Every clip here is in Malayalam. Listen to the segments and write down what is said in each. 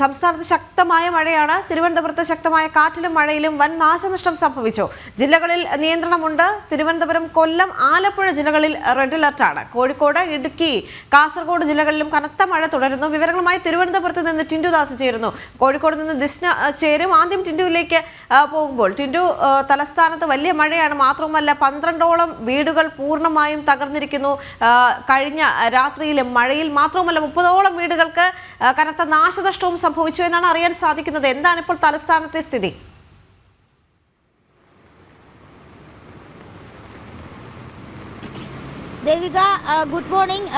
സംസ്ഥാനത്ത് ശക്തമായ മഴയാണ്. തിരുവനന്തപുരത്ത് ശക്തമായ കാറ്റിലും മഴയിലും വൻ നാശനഷ്ടം സംഭവിച്ചു. ജില്ലകളിൽ നിയന്ത്രണമുണ്ട്. തിരുവനന്തപുരം കൊല്ലം ആലപ്പുഴ ജില്ലകളിൽ റെഡ് അലർട്ടാണ് കോഴിക്കോട് ഇടുക്കി കാസർഗോഡ് ജില്ലകളിലും കനത്ത മഴ തുടരുന്നു. വിവരങ്ങളുമായി തിരുവനന്തപുരത്ത് നിന്ന് ടിൻഡുദാസ് ചേരുന്നു. കോഴിക്കോട് നിന്ന് ദിസ്ന ചേരും. ആദ്യം ടിൻഡുവിലേക്ക് പോകുമ്പോൾ ടിൻഡു തലസ്ഥാനത്ത് വലിയ മഴയാണ്. മാത്രവുമല്ല പന്ത്രണ്ടോളം വീടുകൾ പൂർണമായും തകർന്നിരിക്കുന്നു. കഴിഞ്ഞ രാത്രിയിലും മഴയിൽ മാത്രവുമല്ല മുപ്പതോളം വീടുകൾക്ക് കനത്ത നാശനഷ്ടവും സംഭവിച്ചു എന്നാണ് അറിയാൻ സാധിക്കുന്നത്. എന്താണ് ഇപ്പോൾ തലസ്ഥാനത്തെ സ്ഥിതി? Devika good morning.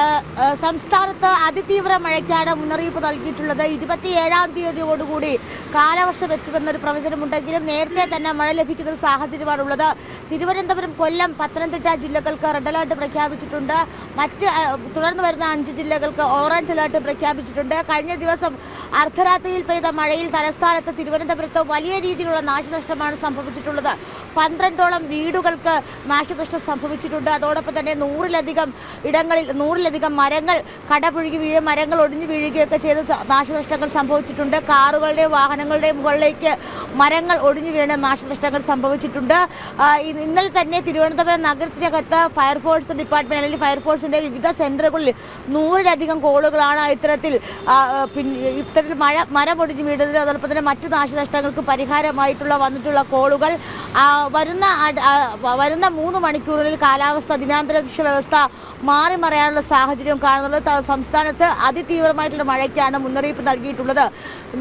സംസ്ഥാനത്ത് അതിതീവ്ര മഴയ്ക്കാണ് മുന്നറിയിപ്പ് നൽകിയിട്ടുള്ളത്. ഇരുപത്തിയേഴാം തീയതിയോടുകൂടി കാലവർഷം എത്തുമെന്നൊരു പ്രവചനമുണ്ടെങ്കിലും നേരത്തെ തന്നെ മഴ ലഭിക്കുന്ന സാഹചര്യമാണുള്ളത്. തിരുവനന്തപുരം കൊല്ലം പത്തനംതിട്ട ജില്ലകൾക്ക് റെഡ് അലേർട്ട് പ്രഖ്യാപിച്ചിട്ടുണ്ട്. മറ്റ് തുടർന്ന് വരുന്ന അഞ്ച് ജില്ലകൾക്ക് ഓറഞ്ച് അലേർട്ട് പ്രഖ്യാപിച്ചിട്ടുണ്ട്. കഴിഞ്ഞ ദിവസം അർദ്ധരാത്രിയിൽ പെയ്ത മഴയിൽ തലസ്ഥാനത്ത് തിരുവനന്തപുരത്ത് വലിയ രീതിയിലുള്ള നാശനഷ്ടമാണ് സംഭവിച്ചിട്ടുള്ളത്. പന്ത്രണ്ടോളം വീടുകൾക്ക് നാശനഷ്ടം സംഭവിച്ചിട്ടുണ്ട്. അതോടൊപ്പം തന്നെ നൂറിലധികം ഇടങ്ങളിൽ നൂറിലധികം മരങ്ങൾ കടപുഴുകി വീഴുക മരങ്ങൾ ഒടിഞ്ഞു വീഴുകയൊക്കെ ചെയ്ത് നാശനഷ്ടങ്ങൾ സംഭവിച്ചിട്ടുണ്ട്. കാറുകളുടെയും വാഹനങ്ങളുടെയും മുകളിലേക്ക് മരങ്ങൾ ഒടിഞ്ഞു വീണ നാശനഷ്ടങ്ങൾ സംഭവിച്ചിട്ടുണ്ട്. ഇന്നലെ തന്നെ തിരുവനന്തപുരം നഗരത്തിനകത്ത് ഫയർഫോഴ്സ് ഡിപ്പാർട്ട്മെന്റ് അല്ലെങ്കിൽ ഫയർഫോഴ്സിന്റെ വിവിധ സെന്ററുകളിൽ നൂറിലധികം കോളുകളാണ് ഇത്തരത്തിൽ ഇത്തരത്തിൽ മഴ മരം ഒടിഞ്ഞു വീഴുന്നത് അതോടൊപ്പം തന്നെ മറ്റു നാശനഷ്ടങ്ങൾക്ക് പരിഹാരമായിട്ടുള്ള വന്നിട്ടുള്ള കോളുകൾ. വരുന്ന വരുന്ന മൂന്ന് മണിക്കൂറിൽ കാലാവസ്ഥ ദിനാന്തരീക്ഷ വ്യവസ്ഥ മാറി മറിയാനുള്ള സാഹചര്യം കാണുന്നത് സംസ്ഥാനത്ത് അതിതീവ്രമായിട്ടുള്ള മഴയ്ക്കാണ് മുന്നറിയിപ്പ് നൽകിയിട്ടുള്ളത്.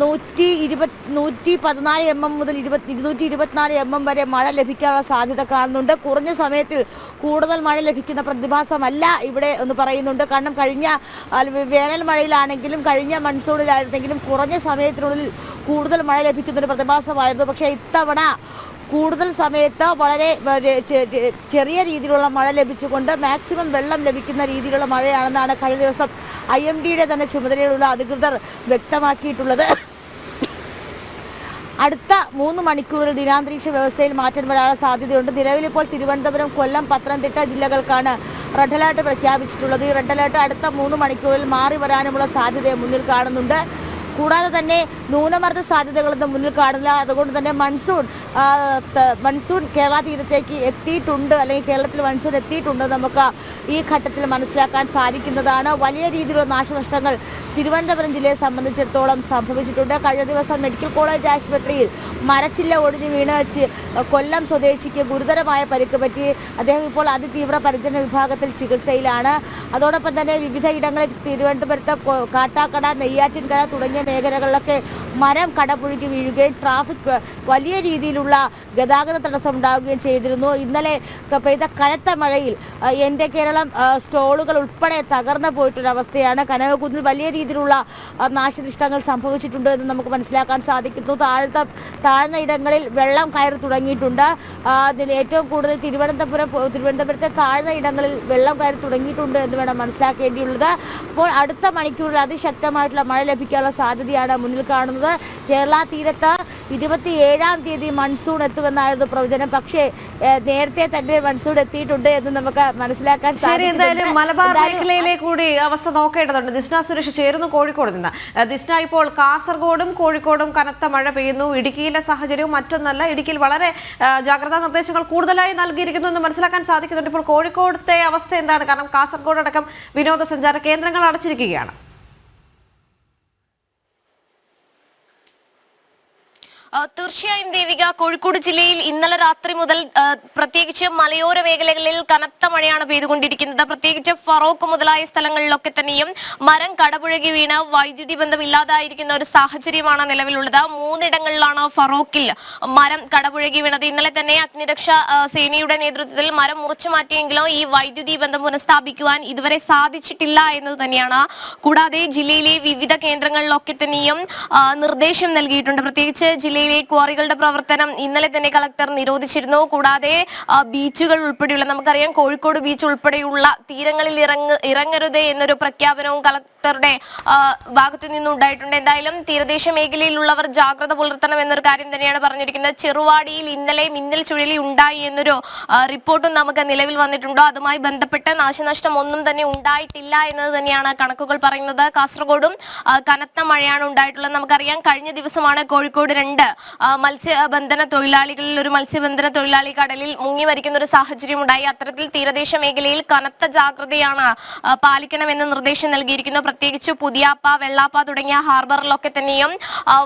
നൂറ്റി ഇരുപത് നൂറ്റി പതിനാല് എം എം മുതൽ ഇരുപത്തി ഇരുന്നൂറ്റി ഇരുപത്തിനാല് എം എം വരെ മഴ ലഭിക്കാനുള്ള സാധ്യത കാണുന്നുണ്ട്. കുറഞ്ഞ സമയത്തിൽ കൂടുതൽ മഴ ലഭിക്കുന്ന പ്രതിഭാസമല്ല ഇവിടെ എന്ന് പറയുന്നുണ്ട്. കാരണം കഴിഞ്ഞ വേനൽ മഴയിലാണെങ്കിലും കഴിഞ്ഞ മൺസൂണിലായിരുന്നെങ്കിലും കുറഞ്ഞ സമയത്തിനുള്ളിൽ കൂടുതൽ മഴ ലഭിക്കുന്ന ഒരു പ്രതിഭാസമായിരുന്നു. പക്ഷേ ഇത്തവണ കൂടുതൽ സമയത്ത് വളരെ ചെറിയ രീതിയിലുള്ള മഴ ലഭിച്ചുകൊണ്ട് മാക്സിമം വെള്ളം ലഭിക്കുന്ന രീതിയിലുള്ള മഴയാണെന്നാണ് കഴിഞ്ഞ ദിവസം ഐ എം ഡിയുടെ തന്നെ ചുമതലയിലുള്ള അധികൃതർ വ്യക്തമാക്കിയിട്ടുള്ളത്. അടുത്ത മൂന്ന് മണിക്കൂറിൽ ദിനാന്തരീക്ഷ വ്യവസ്ഥയിൽ മാറ്റം വരാനുള്ള സാധ്യതയുണ്ട്. നിലവിലിപ്പോൾ തിരുവനന്തപുരം കൊല്ലം പത്തനംതിട്ട ജില്ലകൾക്കാണ് റെഡ് അലേർട്ട് പ്രഖ്യാപിച്ചിട്ടുള്ളത്. ഈ റെഡ് അലേർട്ട് അടുത്ത മൂന്ന് മണിക്കൂറിൽ മാറി വരാനുമുള്ള സാധ്യത മുന്നിൽ കാണുന്നുണ്ട്. കൂടാതെ തന്നെ ന്യൂനമർദ്ദ സാധ്യതകളൊന്നും മുന്നിൽ കാണില്ല അതുകൊണ്ട് തന്നെ മൺസൂൺ മൺസൂൺ കേരള തീരത്തേക്ക് എത്തിയിട്ടുണ്ട്. അല്ലെങ്കിൽ കേരളത്തിൽ മൺസൂൺ എത്തിയിട്ടുണ്ട് നമുക്ക് ഈ ഘട്ടത്തിൽ മനസ്സിലാക്കാൻ സാധിക്കുന്നതാണ്. വലിയ രീതിയിലുള്ള നാശനഷ്ടങ്ങൾ തിരുവനന്തപുരം ജില്ലയെ സംബന്ധിച്ചിടത്തോളം സംഭവിച്ചിട്ടുണ്ട്. കഴിഞ്ഞ ദിവസം മെഡിക്കൽ കോളേജ് ആശുപത്രിയിൽ മരച്ചില്ല ഒടിഞ്ഞ് വീണ് വെച്ച് കൊല്ലം സ്വദേശിക്ക് ഗുരുതരമായ പരിക്ക് പറ്റി. അദ്ദേഹം ഇപ്പോൾ അതിതീവ്ര പരിചരണ വിഭാഗത്തിൽ ചികിത്സയിലാണ്. അതോടൊപ്പം തന്നെ വിവിധ ഇടങ്ങളിൽ തിരുവനന്തപുരത്ത് കാട്ടാക്കട നെയ്യാറ്റിൻകര തുടങ്ങിയ മേഖലകളിലൊക്കെ മരം കടപുഴുകി വീഴുകയും ട്രാഫിക് വലിയ രീതിയിലുള്ള ഗതാഗത തടസ്സം ഉണ്ടാവുകയും ചെയ്തിരുന്നു. ഇന്നലെ പെയ്ത കനത്ത മഴയിൽ എന്റെ കേരളം സ്റ്റോളുകൾ ഉൾപ്പെടെ തകർന്നു പോയിട്ടൊരവസ്ഥയാണ്. കനകക്കുന്നിൽ വലിയ രീതിയിലുള്ള നാശനഷ്ടങ്ങൾ സംഭവിച്ചിട്ടുണ്ട് എന്ന് നമുക്ക് മനസ്സിലാക്കാൻ സാധിക്കുന്നു. താഴ്ത്ത താഴ്ന്ന ഇടങ്ങളിൽ വെള്ളം കയറി തുടങ്ങിയിട്ടുണ്ട്. അതിൽ ഏറ്റവും കൂടുതൽ തിരുവനന്തപുരം തിരുവനന്തപുരത്തെ താഴ്ന്ന ഇടങ്ങളിൽ വെള്ളം കയറി തുടങ്ങിയിട്ടുണ്ട് എന്ന് വേണം മനസ്സിലാക്കേണ്ടിയുള്ളത്. അപ്പോൾ അടുത്ത മണിക്കൂറിൽ അതിശക്തമായിട്ടുള്ള മഴ ലഭിക്കാനുള്ള സാധ്യതയാണ് മുന്നിൽ കാണുന്നത്. കേരള തീരത്ത് ഇരുപത്തിയേഴാം തീയതി മൺസൂൺ എത്തുമെന്നായിരുന്നു പ്രവചനം. പക്ഷേ നേരത്തെ തന്നെ മൺസൂൺ എത്തിയിട്ടുണ്ട് എന്ന് നമുക്ക് മനസ്സിലാക്കാൻ ശരി എന്തായാലും മലബാർ മേഖലയിലെ കൂടി അവസ്ഥ നോക്കേണ്ടതുണ്ട്. ദിസ്ന സുരേഷ് ചേരുന്നു കോഴിക്കോട് നിന്ന്. ദിസ്ന ഇപ്പോൾ കാസർഗോഡും കോഴിക്കോടും കനത്ത മഴ പെയ്യുന്നു. ഇടുക്കിയിലെ സാഹചര്യവും മറ്റൊന്നല്ല. ഇടുക്കിയിൽ വളരെ ജാഗ്രതാ നിർദ്ദേശങ്ങൾ കൂടുതലായി നൽകിയിരിക്കുന്നു എന്ന് മനസ്സിലാക്കാൻ സാധിക്കുന്നുണ്ട്. ഇപ്പോൾ കോഴിക്കോടത്തെ അവസ്ഥ എന്താണ്? കാരണം കാസർഗോഡ് അടക്കം വിനോദസഞ്ചാര കേന്ദ്രങ്ങൾ അടച്ചിരിക്കുകയാണ്. തീർച്ചയായും ദേവിക കോഴിക്കോട് ജില്ലയിൽ ഇന്നലെ രാത്രി മുതൽ പ്രത്യേകിച്ച് മലയോര മേഖലകളിൽ കനത്ത മഴയാണ് പെയ്തുകൊണ്ടിരിക്കുന്നത്. പ്രത്യേകിച്ച് ഫറോക്ക് മുതലായ സ്ഥലങ്ങളിലൊക്കെ തന്നെയും മരം കടപുഴകി വീണ് വൈദ്യുതി ബന്ധം ഇല്ലാതായിരിക്കുന്ന ഒരു സാഹചര്യമാണ് നിലവിലുള്ളത്. മൂന്നിടങ്ങളിലാണ് ഫറോക്കിൽ മരം കടപുഴകി വീണത്. ഇന്നലെ തന്നെ അഗ്നിരക്ഷാ സേനയുടെ നേതൃത്വത്തിൽ മരം മുറിച്ചു മാറ്റിയെങ്കിലും ഈ വൈദ്യുതി ബന്ധം പുനഃസ്ഥാപിക്കുവാൻ ഇതുവരെ സാധിച്ചിട്ടില്ല എന്നത് തന്നെയാണ്. കൂടാതെ ജില്ലയിലെ വിവിധ കേന്ദ്രങ്ങളിലൊക്കെ തന്നെയും നിർദ്ദേശം നൽകിയിട്ടുണ്ട്. പ്രത്യേകിച്ച് ജില്ലയിൽ ജില്ലയിലെ ക്വാറികളുടെ പ്രവർത്തനം ഇന്നലെ തന്നെ കളക്ടർ നിരോധിച്ചിരുന്നു. കൂടാതെ ബീച്ചുകൾ ഉൾപ്പെടെയുള്ള നമുക്കറിയാം കോഴിക്കോട് ബീച്ച് ഉൾപ്പെടെയുള്ള തീരങ്ങളിൽ ഇറങ്ങ ഇറങ്ങരുത് എന്നൊരു പ്രഖ്യാപനവും കളക്ടറുടെ ഭാഗത്തു നിന്നുണ്ടായിട്ടുണ്ട്. എന്തായാലും തീരദേശ മേഖലയിലുള്ളവർ ജാഗ്രത പുലർത്തണം എന്നൊരു കാര്യം തന്നെയാണ് പറഞ്ഞിരിക്കുന്നത്. ചെറുവാടിയിൽ ഇന്നലെ മിന്നൽ ചുഴലി ഉണ്ടായി എന്നൊരു റിപ്പോർട്ടും നമുക്ക് നിലവിൽ വന്നിട്ടുണ്ടോ? അതുമായി ബന്ധപ്പെട്ട് നാശനഷ്ടം ഒന്നും തന്നെ ഉണ്ടായിട്ടില്ല എന്നത് തന്നെയാണ് കണക്കുകൾ പറയുന്നത്. കാസർഗോഡും കനത്ത മഴയാണ് ഉണ്ടായിട്ടുള്ളത്. നമുക്കറിയാം കഴിഞ്ഞ ദിവസമാണ് കോഴിക്കോട് രണ്ട് മത്സ്യബന്ധന തൊഴിലാളികളിൽ ഒരു മത്സ്യബന്ധന തൊഴിലാളി കടലിൽ മുങ്ങി മരിക്കുന്ന ഒരു സാഹചര്യം ഉണ്ടായി അത്തരത്തിൽ തീരദേശ മേഖലയിൽ കനത്ത ജാഗ്രതയാണ് പാലിക്കണമെന്ന് നിർദ്ദേശം നൽകിയിരിക്കുന്നു. പ്രത്യേകിച്ച് പുതിയാപ്പ വെള്ളാപ്പ തുടങ്ങിയ ഹാർബറിലൊക്കെ തന്നെയും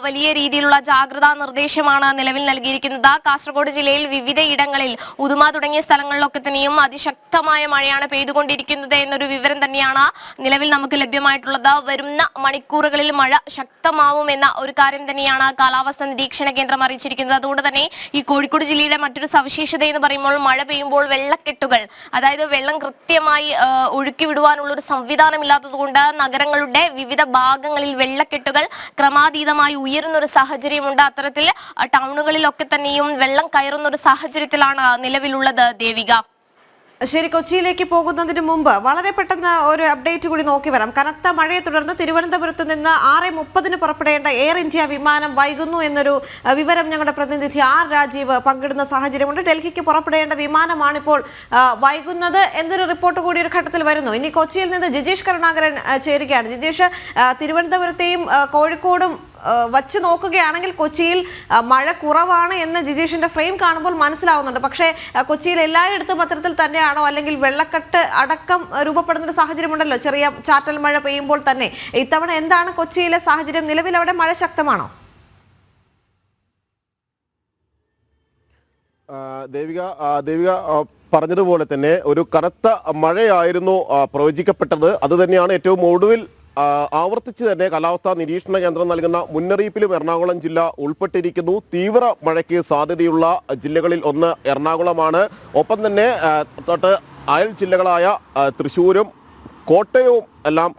വലിയ രീതിയിലുള്ള ജാഗ്രതാ നിർദ്ദേശമാണ് നിലവിൽ നൽകിയിരിക്കുന്നത്. കാസർഗോഡ് ജില്ലയിൽ വിവിധ ഇടങ്ങളിൽ ഉദുമ തുടങ്ങിയ സ്ഥലങ്ങളിലൊക്കെ തന്നെയും അതിശക്തമായ മഴയാണ് പെയ്തുകൊണ്ടിരിക്കുന്നത് എന്നൊരു വിവരം തന്നെയാണ് നിലവിൽ നമുക്ക് ലഭ്യമായിട്ടുള്ളത്. വരുന്ന മണിക്കൂറുകളിൽ മഴ ശക്തമാവുമെന്ന ഒരു കാര്യം തന്നെയാണ് കാലാവസ്ഥ നിരീക്ഷണ കേന്ദ്രം അറിയിച്ചിരിക്കുന്നത്. അതുകൊണ്ട് തന്നെ ഈ കോഴിക്കോട് ജില്ലയിലെ മറ്റൊരു സവിശേഷത എന്ന് പറയുമ്പോൾ മഴ പെയ്യുമ്പോൾ വെള്ളക്കെട്ടുകൾ അതായത് വെള്ളം കൃത്യമായി ഒഴുക്കി വിടുവാനുള്ള ഒരു സംവിധാനം ഇല്ലാത്തതുകൊണ്ട് നഗരങ്ങളുടെ വിവിധ ഭാഗങ്ങളിൽ വെള്ളക്കെട്ടുകൾ ക്രമാതീതമായി ഉയരുന്ന ഒരു സാഹചര്യമുണ്ട്. അത്തരത്തിൽ ടൗണുകളിലൊക്കെ തന്നെയും വെള്ളം കയറുന്ന ഒരു സാഹചര്യത്തിലാണ് നിലവിലുള്ളത് ദേവിക. ശരി കൊച്ചിയിലേക്ക് പോകുന്നതിന് മുമ്പ് വളരെ പെട്ടെന്ന് ഒരു അപ്ഡേറ്റ് കൂടി നോക്കി വരാം. കനത്ത മഴയെ തുടർന്ന് തിരുവനന്തപുരത്ത് നിന്ന് ആറ് മുപ്പതിന് പുറപ്പെടേണ്ട എയർ ഇന്ത്യ വിമാനം വൈകുന്നു എന്നൊരു വിവരം ഞങ്ങളുടെ പ്രതിനിധി ആർ രാജീവ് പങ്കിടുന്ന സാഹചര്യമുണ്ട്. ഡൽഹിക്ക് പുറപ്പെടേണ്ട വിമാനമാണിപ്പോൾ ഇപ്പോൾ വൈകുന്നത് എന്നൊരു റിപ്പോർട്ട് കൂടി ഒരു ഘട്ടത്തിൽ വരുന്നു. ഇനി കൊച്ചിയിൽ നിന്ന് ജിജീഷ് കരുണാകരൻ ചേരുകയാണ്. ജിജീഷ് തിരുവനന്തപുരത്തെയും കോഴിക്കോടും വച്ച് നോക്കുകയാണെങ്കിൽ കൊച്ചിയിൽ മഴ കുറവാണ് എന്ന് ജിജീഷിന്റെ ഫ്രെയിം കാണുമ്പോൾ മനസ്സിലാവുന്നുണ്ട്. പക്ഷേ കൊച്ചിയിൽ എല്ലായിടത്തും അത്തരത്തിൽ തന്നെയാണോ? അല്ലെങ്കിൽ വെള്ളക്കെട്ട് അടക്കം രൂപപ്പെടുന്ന ഒരു സാഹചര്യമുണ്ടല്ലോ? ചെറിയ ചാറ്റൽ മഴ പെയ്യുമ്പോൾ തന്നെ. ഇത്തവണ എന്താണ് കൊച്ചിയിലെ സാഹചര്യം? നിലവിൽ അവിടെ മഴ ശക്തമാണോ? ദേവിക ദേവിക പറഞ്ഞതുപോലെ തന്നെ ഒരു കനത്ത മഴയായിരുന്നു പ്രവചിക്കപ്പെട്ടത്. അത് തന്നെയാണ് ഏറ്റവും ഒടുവിൽ ആവർത്തിച്ച് തന്നെ കാലാവസ്ഥാ നിരീക്ഷണ കേന്ദ്രം നൽകുന്ന മുന്നറിയിപ്പിലും എറണാകുളം ജില്ല ഉൾപ്പെട്ടിരിക്കുന്നു. തീവ്ര മഴയ്ക്ക് സാധ്യതയുള്ള ജില്ലകളിൽ ഒന്ന് എറണാകുളമാണ്. ഒപ്പം തന്നെ തൊട്ട് അയൽ ജില്ലകളായ തൃശ്ശൂരും കോട്ടയവും എല്ലാം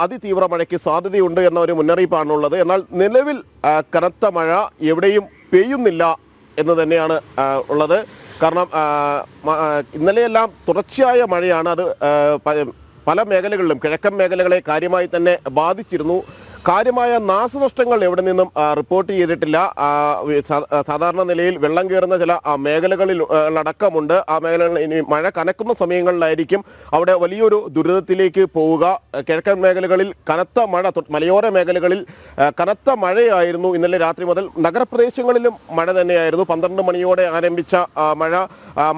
അതിതീവ്ര മഴയ്ക്ക് സാധ്യതയുണ്ട് എന്ന ഒരു മുന്നറിയിപ്പാണുള്ളത്. എന്നാൽ നിലവിൽ കനത്ത മഴ എവിടെയും പെയ്യുന്നില്ല എന്ന് തന്നെയാണ് ഉള്ളത്. കാരണം ഇന്നലെയെല്ലാം തുടർച്ചയായ മഴയാണ്. അത് പല മേഖലകളിലും കിഴക്കൻ മേഖലകളെ കാര്യമായി തന്നെ ബാധിച്ചിരുന്നു. കാര്യമായ നാശനഷ്ടങ്ങൾ എവിടെ നിന്നും റിപ്പോർട്ട് ചെയ്തിട്ടില്ല. സാധാരണ നിലയിൽ വെള്ളം കയറുന്ന ചില മേഖലകളിൽ അടക്കമുണ്ട്. ആ മേഖലകളിൽ ഇനി മഴ കനക്കുന്ന സമയങ്ങളിലായിരിക്കും അവിടെ വലിയൊരു ദുരിതത്തിലേക്ക് പോവുക. കിഴക്കൻ മേഖലകളിൽ കനത്ത മഴ മലയോര മേഖലകളിൽ കനത്ത മഴയായിരുന്നു ഇന്നലെ രാത്രി മുതൽ. നഗരപ്രദേശങ്ങളിലും മഴ തന്നെയായിരുന്നു. പന്ത്രണ്ട് മണിയോടെ ആരംഭിച്ച മഴ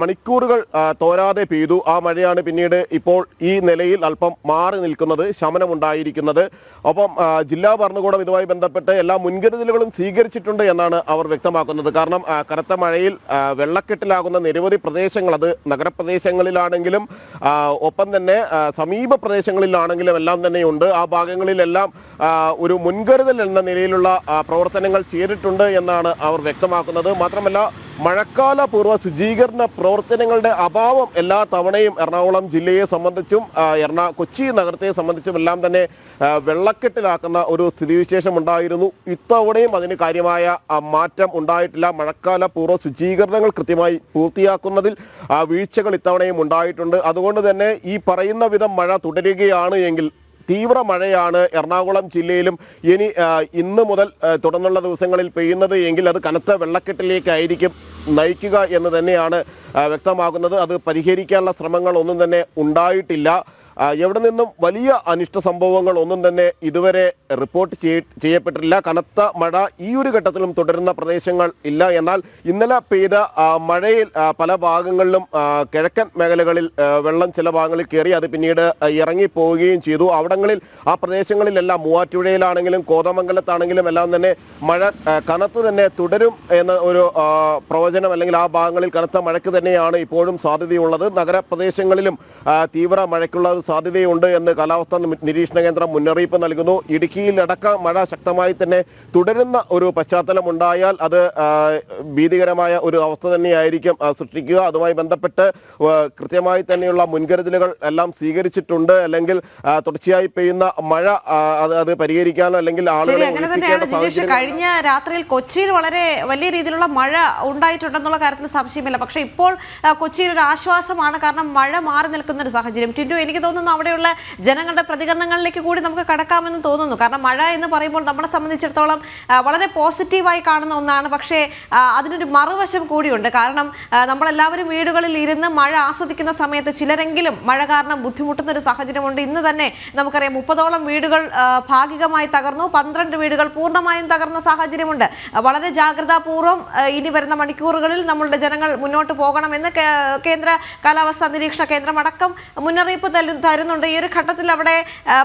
മണിക്കൂറുകൾ തോരാതെ പെയ്തു. ആ മഴയാണ് പിന്നീട് ഇപ്പോൾ ഈ നിലയിൽ അല്പം മാറി നിൽക്കുന്നത് ശമനമുണ്ടായിരിക്കുന്നത്. ഒപ്പം ജില്ലാ ഭരണകൂടം ഇതുമായി ബന്ധപ്പെട്ട് എല്ലാ മുൻകരുതലുകളും സ്വീകരിച്ചിട്ടുണ്ട് എന്നാണ് അവർ വ്യക്തമാക്കുന്നത്. കാരണം കനത്ത മഴയിൽ വെള്ളക്കെട്ടിലാകുന്ന നിരവധി പ്രദേശങ്ങൾ അത് നഗരപ്രദേശങ്ങളിലാണെങ്കിലും ഒപ്പം തന്നെ സമീപ പ്രദേശങ്ങളിലാണെങ്കിലും എല്ലാം തന്നെയുണ്ട്. ആ ഭാഗങ്ങളിലെല്ലാം ഒരു മുൻകരുതൽ എന്ന നിലയിലുള്ള പ്രവർത്തനങ്ങൾ ചെയ്തിട്ടുണ്ട് എന്നാണ് അവർ വ്യക്തമാക്കുന്നത്. മാത്രമല്ല മഴക്കാല പൂർവ ശുചീകരണ പ്രവർത്തനങ്ങളുടെ അഭാവം എല്ലാ തവണയും എറണാകുളം ജില്ലയെ സംബന്ധിച്ചും എറണാ കൊച്ചി നഗരത്തെ സംബന്ധിച്ചും എല്ലാം തന്നെ വെള്ളക്കെട്ടിലാക്കുന്ന ഒരു സ്ഥിതിവിശേഷം ഉണ്ടായിരുന്നു ഇത്തവണയും അതിന് കാര്യമായ മാറ്റം ഉണ്ടായിട്ടില്ല. മഴക്കാല പൂർവ ശുചീകരണങ്ങൾ കൃത്യമായി പൂർത്തിയാക്കുന്നതിൽ വീഴ്ചകൾ ഇത്തവണയും ഉണ്ടായിട്ടുണ്ട്. അതുകൊണ്ട് തന്നെ ഈ പറയുന്ന വിധം മഴ തുടരുകയാണ് എങ്കിൽ തീവ്ര മഴയാണ് എറണാകുളം ജില്ലയിലും ഇനി ഇന്ന് മുതൽ തുടർന്നുള്ള ദിവസങ്ങളിൽ പെയ്യുന്നത് എങ്കിൽ അത് കനത്ത വെള്ളക്കെട്ടിലേക്കായിരിക്കും നയിക്കുക എന്ന് തന്നെയാണ് വ്യക്തമാകുന്നത്. അത് പരിഹരിക്കാനുള്ള ശ്രമങ്ങൾ ഒന്നും തന്നെ ഉണ്ടായിട്ടില്ല. എവിടെ നിന്നും വലിയ അനിഷ്ട സംഭവങ്ങൾ ഒന്നും തന്നെ ഇതുവരെ റിപ്പോർട്ട് ചെയ്യ- ചെയ്യപ്പെട്ടിട്ടില്ല. കനത്ത മഴ ഈ ഒരു ഘട്ടത്തിലും തുടരുന്ന പ്രദേശങ്ങൾ ഇല്ല. എന്നാൽ ഇന്നലെ പെയ്ത മഴയിൽ പല ഭാഗങ്ങളിലും കിഴക്കൻ മേഖലകളിൽ വെള്ളം ചില ഭാഗങ്ങളിൽ കയറി അത് പിന്നീട് ഇറങ്ങി പോവുകയും ചെയ്തു. അവിടങ്ങളിൽ ആ പ്രദേശങ്ങളിലെല്ലാം മൂവാറ്റുപുഴയിലാണെങ്കിലും കോതമംഗലത്താണെങ്കിലും എല്ലാം തന്നെ മഴ കനത്ത് തന്നെ തുടരും എന്ന ഒരു പ്രവചനം അല്ലെങ്കിൽ ആ ഭാഗങ്ങളിൽ കനത്ത മഴയ്ക്ക് തന്നെയാണ് ഇപ്പോഴും സാധ്യതയുള്ളത്. നഗരപ്രദേശങ്ങളിലും തീവ്ര മഴയ്ക്കുള്ള സാധ്യതയുണ്ട് എന്ന് കാലാവസ്ഥാ നിരീക്ഷണ കേന്ദ്രം മുന്നറിയിപ്പ് നൽകുന്നു. ഇടുക്കിയിലടക്കം മഴ ശക്തമായി തന്നെ തുടരുന്ന ഒരു പശ്ചാത്തലം ഉണ്ടായാൽ അത് ഭീതികരമായ ഒരു അവസ്ഥ തന്നെയായിരിക്കും സൃഷ്ടിക്കുക. അതുമായി ബന്ധപ്പെട്ട് കൃത്യമായി തന്നെയുള്ള മുൻകരുതലുകൾ എല്ലാം സ്വീകരിച്ചിട്ടുണ്ട്. അല്ലെങ്കിൽ തുടർച്ചയായി പെയ്യുന്ന മഴ അത് അത് പരിഹരിക്കാനോ അല്ലെങ്കിൽ ആളുകളെ അങ്ങനെ തന്നെയാണ് കഴിഞ്ഞ രാത്രിയിൽ കൊച്ചിയിൽ വളരെ വലിയ രീതിയിലുള്ള മഴ ഉണ്ടായിട്ടുണ്ടെന്നുള്ള കാര്യത്തിൽ സംശയമില്ല. പക്ഷേ ഇപ്പോൾ കൊച്ചിയിൽ ഒരു ആശ്വാസമാണ്. കാരണം മഴ മാറി നിൽക്കുന്ന ഒരു സാഹചര്യം. ടിൻഡു എനിക്ക് തോന്നുന്നു അവിടെയുള്ള ജനങ്ങളുടെ പ്രതികരണങ്ങളിലേക്ക് കൂടി നമുക്ക് കടക്കാമെന്ന് തോന്നുന്നു. കാരണം മഴ എന്ന് പറയുമ്പോൾ നമ്മളെ സംബന്ധിച്ചിടത്തോളം വളരെ പോസിറ്റീവായി കാണുന്ന ഒന്നാണ്. പക്ഷേ അതിനൊരു മറുവശം കൂടിയുണ്ട്. കാരണം നമ്മളെല്ലാവരും വീടുകളിൽ ഇരുന്ന് മഴ ആസ്വദിക്കുന്ന സമയത്ത് ചിലരെങ്കിലും മഴ കാരണം ബുദ്ധിമുട്ടുന്ന ഒരു സാഹചര്യമുണ്ട്. ഇന്ന് തന്നെ നമുക്കറിയാം മുപ്പതോളം വീടുകൾ ഭാഗികമായി തകർന്നു. പന്ത്രണ്ട് വീടുകൾ പൂർണമായും തകർന്ന സാഹചര്യമുണ്ട്. വളരെ ജാഗ്രതാപൂർവം ഇനി വരുന്ന മണിക്കൂറുകളിൽ നമ്മളുടെ ജനങ്ങൾ മുന്നോട്ട് പോകണമെന്ന് കേന്ദ്ര കാലാവസ്ഥാ നിരീക്ഷണ കേന്ദ്രം അടക്കം മുന്നറിയിപ്പ് തരുന്നുണ്ട്. ഈ ഒരു ഘട്ടത്തിൽ അവിടെ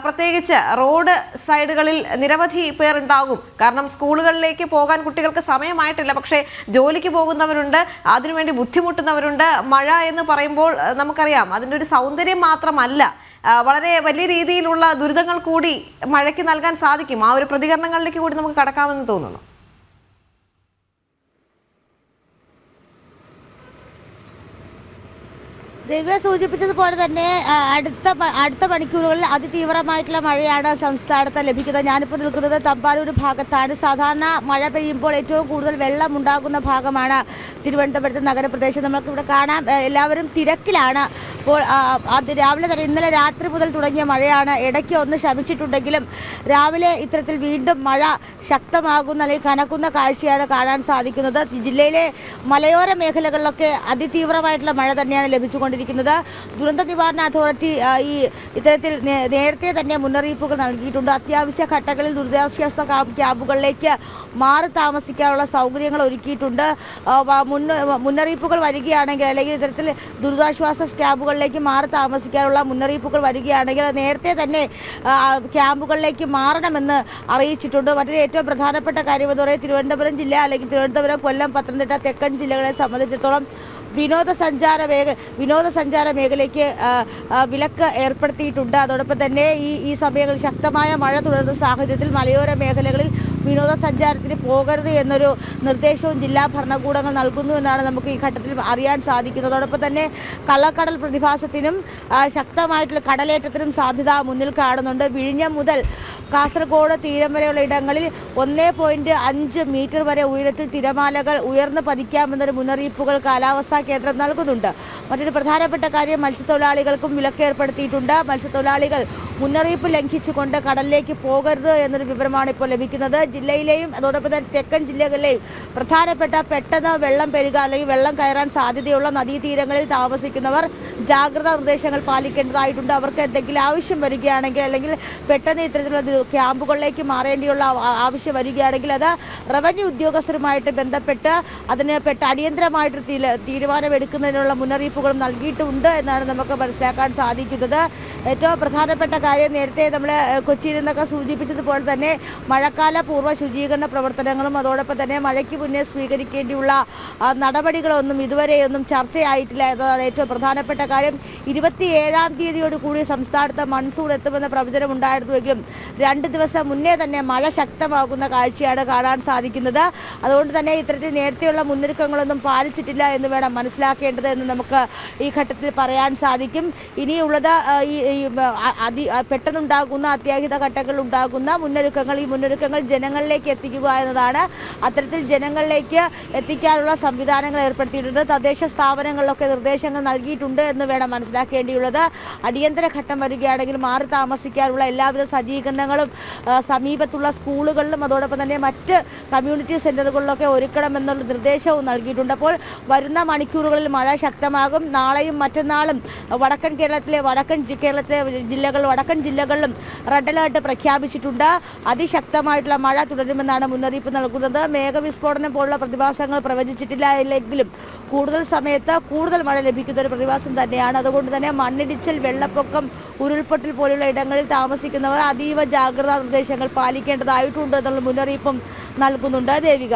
പ്രത്യേകിച്ച് റോഡ് സൈഡുകളിൽ നിരവധി പേർ ഉണ്ടാകും. കാരണം സ്കൂളുകളിലേക്ക് പോകാൻ കുട്ടികൾക്ക് സമയമായിട്ടില്ല. പക്ഷേ ജോലിക്ക് പോകുന്നവരുണ്ട് അതിനുവേണ്ടി ബുദ്ധിമുട്ടുന്നവരുണ്ട്. മഴ എന്ന് പറയുമ്പോൾ നമുക്കറിയാം അതിന്റെ ഒരു സൗന്ദര്യം മാത്രമല്ല. വളരെ വലിയ രീതിയിലുള്ള ദുരിതങ്ങൾ കൂടി മഴയ്ക്ക് നൽകാൻ സാധിക്കും. ആ ഒരു പ്രതികരണങ്ങളിലേക്ക് കൂടി നമുക്ക് കടക്കാമെന്ന് തോന്നുന്നു. ദിവ്യ സൂചിപ്പിച്ചതുപോലെ തന്നെ അടുത്ത അടുത്ത മണിക്കൂറുകളിൽ അതിതീവ്രമായിട്ടുള്ള മഴയാണ് സംസ്ഥാനത്ത് ലഭിക്കുന്നത്. ഞാനിപ്പോൾ നിൽക്കുന്നത് തമ്പാനൂർ ഭാഗത്താണ്. സാധാരണ മഴ പെയ്യുമ്പോൾ ഏറ്റവും കൂടുതൽ വെള്ളം ഉണ്ടാകുന്ന ഭാഗമാണ് തിരുവനന്തപുരത്ത് നഗരപ്രദേശം. നമുക്കിവിടെ കാണാം എല്ലാവരും തിരക്കിലാണ്. അപ്പോൾ അത് രാവിലെ തന്നെ ഇന്നലെ രാത്രി മുതൽ തുടങ്ങിയ മഴയാണ്. ഇടയ്ക്ക് ഒന്ന് ശമിച്ചിട്ടുണ്ടെങ്കിലും രാവിലെ ഇത്തരത്തിൽ വീണ്ടും മഴ ശക്തമാകുന്ന അല്ലെങ്കിൽ കനക്കുന്ന കാഴ്ചയാണ് കാണാൻ സാധിക്കുന്നത്. ജില്ലയിലെ മലയോര മേഖലകളിലൊക്കെ അതിതീവ്രമായിട്ടുള്ള മഴ തന്നെയാണ് ലഭിച്ചുകൊണ്ടിരിക്കുന്നത് ദുരന്ത നിവാരണ അതോറിറ്റി ഈ ഇത്തരത്തിൽ നേരത്തെ തന്നെ മുന്നറിയിപ്പുകൾ നൽകിയിട്ടുണ്ട്. അത്യാവശ്യ ഘട്ടങ്ങളിൽ ദുരിതാശ്വാസ ക്യാമ്പ് ക്യാമ്പുകളിലേക്ക് മാറി താമസിക്കാനുള്ള സൗകര്യങ്ങൾ ഒരുക്കിയിട്ടുണ്ട്. മുന്നറിയിപ്പുകൾ വരികയാണെങ്കിൽ അല്ലെങ്കിൽ ഇത്തരത്തിൽ ദുരിതാശ്വാസ ക്യാമ്പുകളിലേക്ക് മാറി താമസിക്കാനുള്ള മുന്നറിയിപ്പുകൾ വരികയാണെങ്കിൽ നേരത്തെ തന്നെ ക്യാമ്പുകളിലേക്ക് മാറണമെന്ന് അറിയിച്ചിട്ടുണ്ട്. മറ്റൊരു ഏറ്റവും പ്രധാനപ്പെട്ട കാര്യം എന്ന് പറയുന്നത് തിരുവനന്തപുരം ജില്ല അല്ലെങ്കിൽ തിരുവനന്തപുരം കൊല്ലം പത്തനംതിട്ട തെക്കൻ ജില്ലകളെ സംബന്ധിച്ചിടത്തോളം വിനോദസഞ്ചാര മേഖ വിനോദസഞ്ചാര മേഖലയ്ക്ക് വിലക്ക് ഏർപ്പെടുത്തിയിട്ടുണ്ട്. അതോടൊപ്പം തന്നെ ഈ ഈ സമയങ്ങളിൽ ശക്തമായ മഴ തുടരുന്ന സാഹചര്യത്തിൽ മലയോര മേഖലകളിൽ വിനോദസഞ്ചാരത്തിന് പോകരുത് എന്നൊരു നിർദ്ദേശവും ജില്ലാ ഭരണകൂടങ്ങൾ നൽകുന്നു എന്നാണ് നമുക്ക് ഈ ഘട്ടത്തിൽ അറിയാൻ സാധിക്കുന്നത് അതോടൊപ്പം തന്നെ കള്ളക്കടൽ പ്രതിഭാസത്തിനും ശക്തമായിട്ടുള്ള കടലേറ്റത്തിനും സാധ്യത മുന്നിൽ കാണുന്നുണ്ട്. വിഴിഞ്ഞം മുതൽ കാസർഗോഡ് തീരം വരെയുള്ള ഇടങ്ങളിൽ ഒന്നേ പോയിന്റ് അഞ്ച് മീറ്റർ വരെ ഉയരത്തിൽ തിരമാലകൾ ഉയർന്നു പതിക്കാമെന്നൊരു മുന്നറിയിപ്പുകൾ കാലാവസ്ഥാ കേന്ദ്രം നൽകുന്നുണ്ട്. മറ്റൊരു പ്രധാനപ്പെട്ട കാര്യം മത്സ്യത്തൊഴിലാളികൾക്കും വിലക്ക് ഏർപ്പെടുത്തിയിട്ടുണ്ട് മത്സ്യത്തൊഴിലാളികൾ മുന്നറിയിപ്പ് ലംഘിച്ചുകൊണ്ട് കടലിലേക്ക് പോകരുത് എന്നൊരു വിവരമാണ് ഇപ്പോൾ ലഭിക്കുന്നത്. ജില്ലയിലെയും അതോടൊപ്പം തന്നെ തെക്കൻ ജില്ലകളിലെയും പ്രധാനപ്പെട്ട പെട്ടെന്ന് വെള്ളം പെരുക അല്ലെങ്കിൽ വെള്ളം കയറാൻ സാധ്യതയുള്ള നദീതീരങ്ങളിൽ താമസിക്കുന്നവർ ജാഗ്രതാ നിർദ്ദേശങ്ങൾ പാലിക്കേണ്ടതായിട്ടുണ്ട്. അവർക്ക് എന്തെങ്കിലും ആവശ്യം വരികയാണെങ്കിൽ അല്ലെങ്കിൽ പെട്ടെന്ന് ഇത്തരത്തിലുള്ള ക്യാമ്പുകളിലേക്ക് മാറേണ്ടിയുള്ള ആവശ്യം വരികയാണെങ്കിൽ അത് റവന്യൂ ഉദ്യോഗസ്ഥരുമായിട്ട് ബന്ധപ്പെട്ട് അതിന് പെട്ട അടിയന്തരമായിട്ട് തീരുമാനമെടുക്കുന്നതിനുള്ള മുന്നറിയിപ്പുകളും നൽകിയിട്ടുണ്ട് എന്നാണ് നമുക്ക് മനസ്സിലാക്കാൻ സാധിക്കുന്നത്. ഏറ്റവും പ്രധാനപ്പെട്ട കാര്യം നേരത്തെ നമ്മൾ കൊച്ചിയിൽ നിന്നൊക്കെ സൂചിപ്പിച്ചതുപോലെ തന്നെ മഴക്കാല പൂർവ ശുചീകരണ പ്രവർത്തനങ്ങളും അതോടൊപ്പം തന്നെ മഴയ്ക്ക് മുന്നേ സ്വീകരിക്കേണ്ടിയുള്ള നടപടികളൊന്നും ഇതുവരെയൊന്നും ചർച്ചയായിട്ടില്ല എന്നതാണ് ഏറ്റവും പ്രധാനപ്പെട്ട കാര്യം. ഇരുപത്തിയേഴാം തീയതിയോട് കൂടി സംസ്ഥാനത്ത് മൺസൂൺ എത്തുമെന്ന പ്രവചനം ഉണ്ടായിരുന്നുവെങ്കിലും രണ്ട് ദിവസം മുന്നേ തന്നെ മഴ ശക്തമാകുന്ന കാഴ്ചയാണ് കാണാൻ സാധിക്കുന്നത്. അതുകൊണ്ട് തന്നെ ഇത്തരത്തിൽ നേരത്തെയുള്ള മുന്നൊരുക്കങ്ങളൊന്നും പാലിച്ചിട്ടില്ല എന്ന് വേണം മനസ്സിലാക്കേണ്ടത് എന്ന് നമുക്ക് ഈ ഘട്ടത്തിൽ പറയാൻ സാധിക്കും. ഇനിയുള്ളത് ഈ അതി പെട്ടെന്നുണ്ടാകുന്ന അത്യാഹിത ഘട്ടങ്ങളിൽ ഉണ്ടാകുന്ന മുന്നൊരുക്കങ്ങൾ ഈ മുന്നൊരുക്കങ്ങൾ ജനങ്ങളിലേക്ക് എത്തിക്കുക എന്നതാണ്. അത്തരത്തിൽ ജനങ്ങളിലേക്ക് എത്തിക്കാനുള്ള സംവിധാനങ്ങൾ ഏർപ്പെടുത്തിയിട്ടുണ്ട്. തദ്ദേശ സ്ഥാപനങ്ങളിലൊക്കെ നിർദ്ദേശങ്ങൾ നൽകിയിട്ടുണ്ട് എന്ന് വേണം മനസ്സിലാക്കേണ്ടിയുള്ളത്. അടിയന്തര ഘട്ടം വരികയാണെങ്കിൽ മാറി താമസിക്കാനുള്ള എല്ലാവിധ സജ്ജീകരണങ്ങളും സമീപത്തുള്ള സ്കൂളുകളിലും അതോടൊപ്പം തന്നെ മറ്റ് കമ്മ്യൂണിറ്റി സെന്ററുകളിലൊക്കെ ഒരുക്കണമെന്നുള്ള നിർദ്ദേശവും നൽകിയിട്ടുണ്ട്. അപ്പോൾ വരുന്ന മണിക്കൂറുകളിൽ മഴ ശക്തമാകും. നാളെയും മറ്റന്നാളും വടക്കൻ കേരളത്തിലെ വടക്കൻ കേരളത്തിലെ ജില്ലകൾ വടക്കൻ ജില്ലകളിലും റെഡ് അലേർട്ട് പ്രഖ്യാപിച്ചിട്ടുണ്ട്. അതിശക്തമായിട്ടുള്ള മഴ തുടരുമെന്നാണ് മുന്നറിയിപ്പ് നൽകുന്നത്. മേഘവിസ്ഫോടനം പോലുള്ള പ്രതിഭാസങ്ങൾ പ്രവചിച്ചിട്ടില്ല എങ്കിലും കൂടുതൽ സമയത്ത് കൂടുതൽ മഴ ലഭിക്കുന്ന ഒരു പ്രതിഭാസം തന്നെയാണ്. അതുകൊണ്ട് തന്നെ മണ്ണിടിച്ചൽ വെള്ളപ്പൊക്കം ഉരുൾപൊട്ടൽ പോലുള്ള ഇടങ്ങളിൽ താമസിക്കുന്നവർ അതീവ ജാഗ്രതാ നിർദ്ദേശങ്ങൾ പാലിക്കേണ്ടതായിട്ടുണ്ട് എന്നുള്ള മുന്നറിയിപ്പും നൽകുന്നുണ്ട്. ദേവിക.